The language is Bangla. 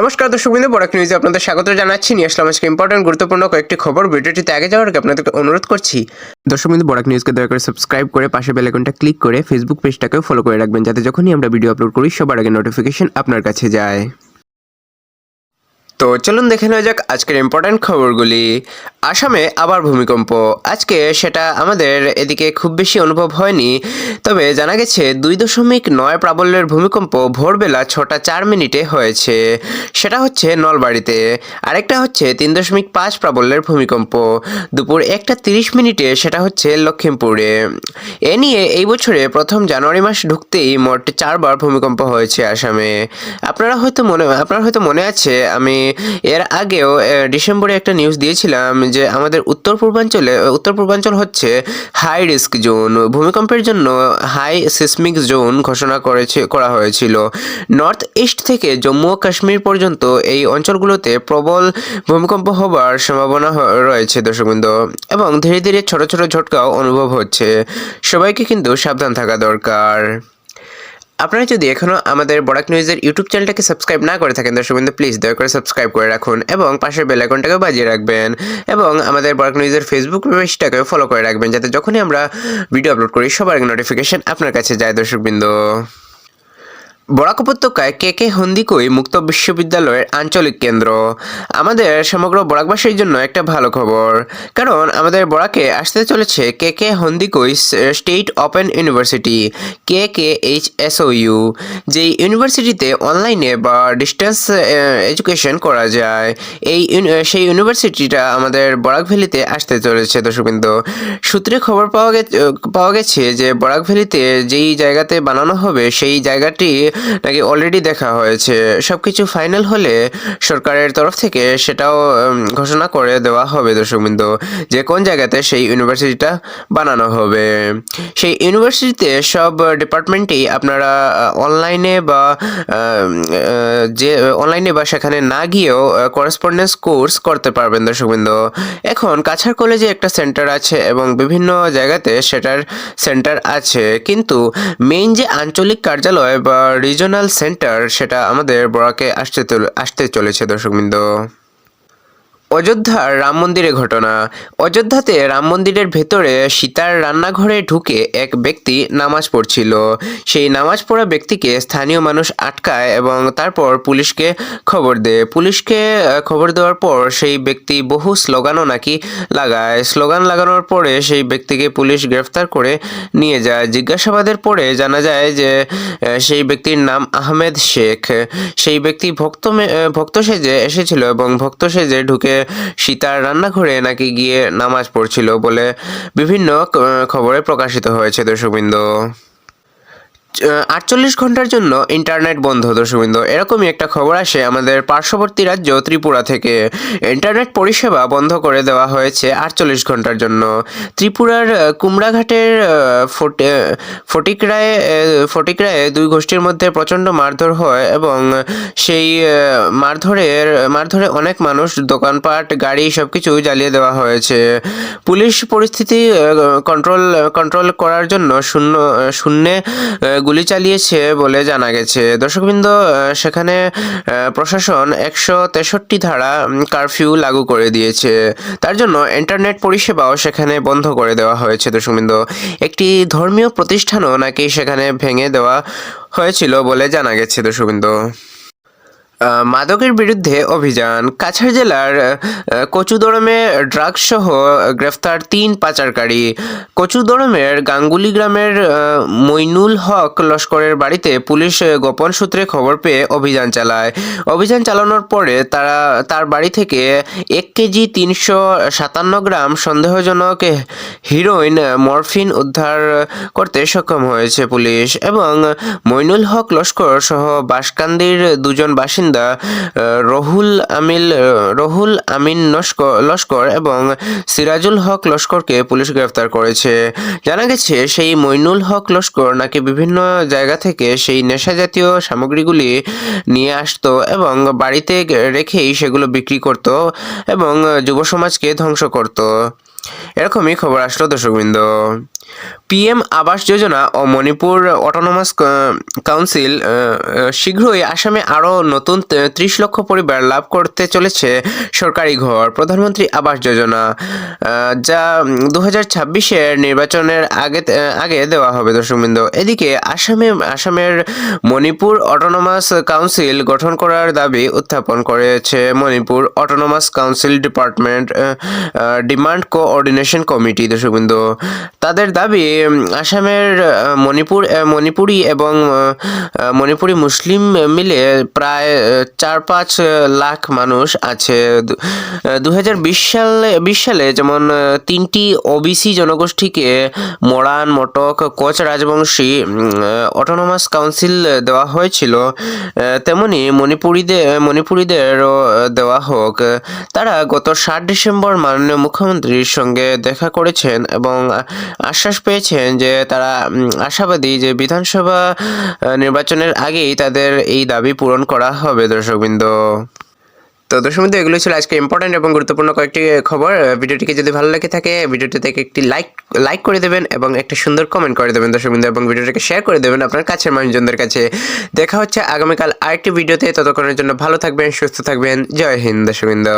নমস্কার, দর্শক বিন্দু বড় নিউজে আপনাদের স্বাগত জানাচ্ছি। নিয়ে আসলাম আজকে ইম্পর্টেন্ট গুরুত্বপূর্ণ কয়েকটি খবর। ভিডিওটিতে আগে যাওয়ার আগে আপনাদেরকে অনুরোধ করছি, দর্শক বিন্দু বড় নিউজকে দয়া করে সাবস্ক্রাইব করে পাশে বেল আইকনটা ক্লিক করে ফেসবুক পেজটাকেও ফলো করে রাখবেন, যাতে যখনই আমরা ভিডিও আপলোড করি, সবার আগে নোটিফিকেশন আপনার কাছে যায়। তো চলুন দেখে নেওয়া যাক আজকের ইম্পর্ট্যান্ট খবরগুলি। আসামে আবার ভূমিকম্প। আজকে সেটা আমাদের এদিকে খুব বেশি অনুভব হয়নি, তবে জানা গেছে দুই দশমিক নয় প্রাবল্যের ভূমিকম্প ভোরবেলা ছটা চার মিনিটে হয়েছে। সেটা হচ্ছে নলবাড়িতে। আরেকটা হচ্ছে তিন দশমিক পাঁচ প্রাবল্যের ভূমিকম্প। দুপুর একটা তিরিশ মিনিটে সেটা হচ্ছে লক্ষ্মীমপুরে এ নিয়ে এই বছরে প্রথম জানুয়ারি মাস ঢুকতেই মোট চারবার ভূমিকম্প হয়েছে আসামে। আপনারা হয়তো মনে, আপনার হয়তো মনে আছে, আমি এর আগেও ডিসেম্বরে একটা নিউজ দিয়েছিলাম যে আমাদের উত্তর পূর্বাঞ্চলে উত্তর পূর্বাঞ্চল হচ্ছে হাই রিস্ক জোন ভূমিকম্পের জন্য হাই সিসমিক জোন ঘোষণা করেছে, করা হয়েছিল। নর্থ ইস্ট থেকে জম্মু ও কাশ্মীর পর্যন্ত এই অঞ্চলগুলোতে প্রবল ভূমিকম্প হবার সম্ভাবনা রয়েছে দর্শকবৃন্দ। এবং ধীরে ধীরে ছোট ছোট ঝটকাও অনুভব হচ্ছে। সবাইকে কিন্তু সাবধান থাকা দরকার। আপনারা যদি এখনও আমাদের বরাক নিউজের ইউটিউব চ্যানেলটাকে সাবস্ক্রাইব না করে থাকেন, দর্শক বিন্দু প্লিজ দয়া করে সাবস্ক্রাইব করে রাখুন এবং পাশের বেল আইকনটাকেও বাজিয়ে রাখবেন এবং আমাদের বরাক নিউজের ফেসবুক পেজটাকেও ফলো করে রাখবেন, যাতে যখনই আমরা ভিডিও আপলোড করি, সবার নোটিফিকেশন আপনার কাছে যায়, দর্শক বিন্দু। বরাক উপত্যকায় কে কে হন্দিকই মুক্ত বিশ্ববিদ্যালয়ের আঞ্চলিক কেন্দ্র? আমাদের সমগ্র বরাকবাসীর জন্য একটা ভালো খবর। কারণ আমাদের বরাকে আসতে চলেছে K K Handique state open university, K K H S O U, যেই ইউনিভার্সিটিতে অনলাইনে বা ডিস্টেন্স এডুকেশন করা যায়। এই সেই ইউনিভার্সিটিটা আমাদের বরাক ভ্যালিতে আসতে চলেছে, দর্শকবৃন্দ। সূত্রে খবর পাওয়া গে পাওয়া গেছে যে বরাক ভ্যালিতে যেই জায়গাতে বানানো হবে সেই জায়গাটি নাকি অলরেডি দেখা হয়েছে? সব কিছু ফাইনাল হলে সরকারের তরফ থেকে সেটাও ঘোষণা করে দেওয়া হবে দর্শকবৃন্দ, যে কোন জায়গাতে সেই ইউনিভার্সিটিটা বানানো হবে। সেই ইউনিভার্সিটিতে সব ডিপার্টমেন্টেই আপনারা অনলাইনে বা যে অনলাইনে বা সেখানে না গিয়েও করেসপন্ডেন্স কোর্স করতে পারবেন দর্শকবৃন্দ। এখন কাছাড় কলেজে একটা সেন্টার আছে এবং বিভিন্ন জায়গাতে সেটার সেন্টার আছে। কিন্তু মেইন যে আঞ্চলিক কার্যালয় বা রিজনাল সেন্টার সেটা আমাদের বরাকে আসতে আসতে চলেছে দর্শকবৃন্দ। অযোধ্যার রাম মন্দিরে ঘটনা। অযোধ্যাতে রাম মন্দিরের ভেতরে সীতার রান্নাঘরে ঢুকে এক ব্যক্তি নামাজ পড়ছিল। সেই নামাজ পড়া ব্যক্তিকে স্থানীয় মানুষ আটকায় এবং তারপর পুলিশকে খবর দেয়। পুলিশকে খবর দেওয়ার পর সেই ব্যক্তি বহু স্লোগানও নাকি লাগায়। স্লোগান লাগানোর পরে সেই ব্যক্তিকে পুলিশ গ্রেফতার করে নিয়ে যায়। জিজ্ঞাসাবাদের পরে জানা যায় যে সেই ব্যক্তির নাম আহমেদ শেখ। সেই ব্যক্তি ভক্ত ভক্ত সেজে এসেছিল এবং ভক্ত সেজে ঢুকে সীতার রান্নাঘরে নাকি গিয়ে নামাজ পড়ছিল বলে বিভিন্ন খবরে প্রকাশিত হয়েছে দর্শকবৃন্দ। আটচল্লিশ ঘণ্টার জন্য ইন্টারনেট বন্ধ দর্শকবৃন্দ এরকমই একটা খবর আসে আমাদের পার্শ্ববর্তী রাজ্য ত্রিপুরা থেকে। ইন্টারনেট পরিষেবা বন্ধ করে দেওয়া হয়েছে আটচল্লিশ ঘণ্টার জন্য। ত্রিপুরার কুমড়াঘাটের ফটিকরায় ফটিকরায়ে দুই গোষ্ঠীর মধ্যে প্রচণ্ড মারধর হয় এবং সেই মারধরের, মারধরে অনেক মানুষ দোকানপাট, গাড়ি সব কিছু জ্বালিয়ে দেওয়া হয়েছে। পুলিশ পরিস্থিতি কন্ট্রোল কন্ট্রোল করার জন্য শূন্য শূন্যে গুলি চালিয়েছে বলে জানা গেছে। দর্শকবৃন্দ সেখানে প্রশাসন একশো তেষট্টি ধারা কারফিউ লাগু করে দিয়েছে। তার জন্য ইন্টারনেট পরিষেবাও সেখানে বন্ধ করে দেওয়া হয়েছে দর্শকবৃন্দ। একটি ধর্মীয় প্রতিষ্ঠানও নাকি সেখানে ভেঙে দেওয়া হয়েছিল বলে জানা গেছে দর্শকবৃন্দ। মাদকের বিরুদ্ধে অভিযান। কাছাড় জেলার কচুদরমে ড্রাগস সহ গ্রেফতার তিন পাচারকারী। কচুদরমের গাঙ্গুলি গ্রামের মইনুল হক লস্করের বাড়িতে পুলিশ গোপন সূত্রে খবর পেয়ে অভিযান চালায়। অভিযান চালানোর পরে তারা, তার বাড়ি থেকে এক কেজি তিনশো সাতান্ন গ্রাম সন্দেহজনক হিরোইন মরফিন উদ্ধার করতে সক্ষম হয়েছে পুলিশ এবং মইনুল হক লস্কর সহ বাসকান্দির দুজন বাসিন্দা আহ, রহুল আমিল রহুল আমিন নস্কর লস্কর এবং সিরাজুল হক লস্করকে পুলিশ গ্রেফতার করেছে। জানা গেছে সেই মইনুল হক লস্কর নাকি বিভিন্ন জায়গা থেকে সেই নেশা জাতীয় সামগ্রীগুলি নিয়ে আসতো এবং বাড়িতে রেখেই সেগুলো বিক্রি করত এবং যুব সমাজকে ধ্বংস করত। এরকমই খবর আসলো দর্শকবৃন্দ। পিএম আবাস যোজনা ও মণিপুর অটোনমাস কাউন্সিল শীঘ্রই আসামে আরও নতুন ত্রিশ লক্ষ পরিবার লাভ করতে চলেছে সরকারি ঘর। প্রধানমন্ত্রী আবাস যোজনা যা দু হাজার নির্বাচনের আগে আগে দেওয়া হবে দর্শকবৃন্দ। এদিকে আসামে, আসামের মণিপুর অটোনমাস কাউন্সিল গঠন করার দাবি উত্থাপন করেছে Manipur autonomous council department demand coordination committee দর্শকবৃন্দ। তাদের দাবি আসামের মণিপুর মণিপুরি এবং মণিপুরি মুসলিম মিলে প্রায় চার পাঁচ লাখ মানুষ আছে। দু হাজার বিশ সালে বিশ সালে যেমন তিনটি ওবিসি জনগোষ্ঠীকে মরান মটক, কোচ রাজবংশী অটোনমাস কাউন্সিল দেওয়া হয়েছিল। তেমনি মণিপুরীদের মণিপুরীদেরও দেওয়া হোক। তারা গত ষাট ডিসেম্বর মাননীয় মুখ্যমন্ত্রীর সঙ্গে দেখা করেছেন এবং আশ্বাস পেয়েছেন যে তারা আশাবাদী যে বিধানসভা নির্বাচনের আগেই তাদের এই দাবি পূরণ করা হবে দর্শকবৃন্দ। তো দর্শকবৃন্দ এগুলো ছিল আজকে ইম্পর্টেন্ট এবং গুরুত্বপূর্ণ কয়েকটি খবর। ভিডিওটিকে যদি ভালো লেগে থাকে ভিডিওটি থেকে একটি লাইক লাইক করে দেবেন এবং একটা সুন্দর কমেন্ট করে দেবেন দর্শকবৃন্দ এবং ভিডিওটাকে শেয়ার করে দেবেন আপনার কাছের মানুষজনদের কাছে। দেখা হচ্ছে আগামীকাল আরেকটি ভিডিওতে, ততক্ষণের জন্য ভালো থাকবেন, সুস্থ থাকবেন। জয় হিন্দ দর্শকবৃন্দ।